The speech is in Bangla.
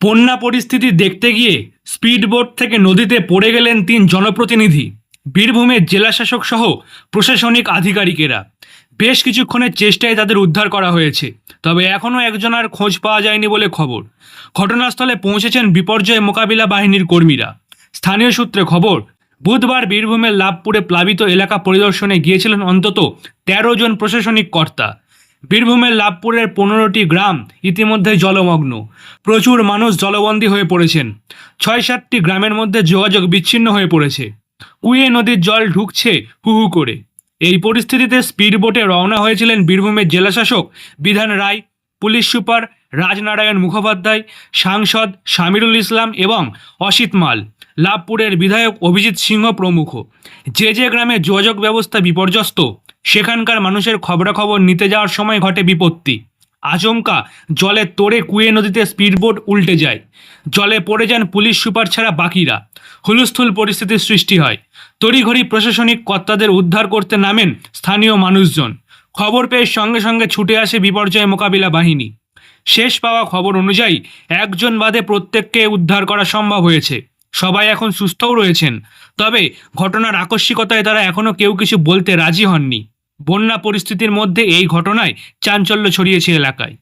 বন্যা পরিস্থিতি দেখতে গিয়ে স্পিডবোট থেকে নদীতে পড়ে গেলেন তিন জনপ্রতিনিধি। বীরভূমের জেলাশাসক সহ প্রশাসনিক আধিকারিকেরা। বেশ কিছুক্ষণের চেষ্টায় তাদের উদ্ধার করা হয়েছে, তবে এখনও একজনার খোঁজ পাওয়া যায়নি বলে খবর। ঘটনাস্থলে পৌঁছেছেন বিপর্যয় মোকাবিলা বাহিনীর কর্মীরা। স্থানীয় সূত্রে খবর, বুধবার বীরভূমের লাভপুরে প্লাবিত এলাকা পরিদর্শনে গিয়েছিলেন অন্তত তেরো জন প্রশাসনিক কর্তা। বীরভূমের লাভপুরের পনেরোটি গ্রাম ইতিমধ্যে জলমগ্ন। প্রচুর মানুষ জলবন্দী হয়ে পড়েছেন। ছয় সাতটি গ্রামের মধ্যে যোগাযোগ বিচ্ছিন্ন হয়ে পড়েছে। কুয়ে নদীর জল ঢুকছে হু হু করে। এই পরিস্থিতিতে স্পিডবোটে রওনা হয়েছিলেন বীরভূমের জেলাশাসক বিধান রায়, পুলিশ সুপার রাজনারায়ণ মুখোপাধ্যায়, সাংসদ শামিরুল ইসলাম এবং অসিত মাল, লাভপুরের বিধায়ক অভিজিৎ সিংহ প্রমুখ। যে যে গ্রামে যোগাযোগ ব্যবস্থা বিপর্যস্ত সেখানকার মানুষের খবরাখবর নিতে যাওয়ার সময় ঘটে বিপত্তি। আচমকা জলে তোড়ে কুয়ে নদীতে স্পিডবোট উল্টে যায়। জলে পড়ে যান পুলিশ সুপার ছাড়া বাকিরা। হুলস্থুল পরিস্থিতির সৃষ্টি হয়। তড়িঘড়ি প্রশাসনিক কর্তাদের উদ্ধার করতে নামেন স্থানীয় মানুষজন। খবর পেয়ে সঙ্গে সঙ্গে ছুটে আসে বিপর্যয় মোকাবিলা বাহিনী। শেষ পাওয়া খবর অনুযায়ী একজন বাদে প্রত্যেককে উদ্ধার করা সম্ভব হয়েছে। সবাই এখন সুস্থও রয়েছেন। তবে ঘটনার আকস্মিকতায় তারা এখনও কেউ কিছু বলতে রাজি হননি। বন্যা পরিস্থিতির মধ্যে এই ঘটনায় চাঞ্চল্য ছড়িয়েছে এলাকায়।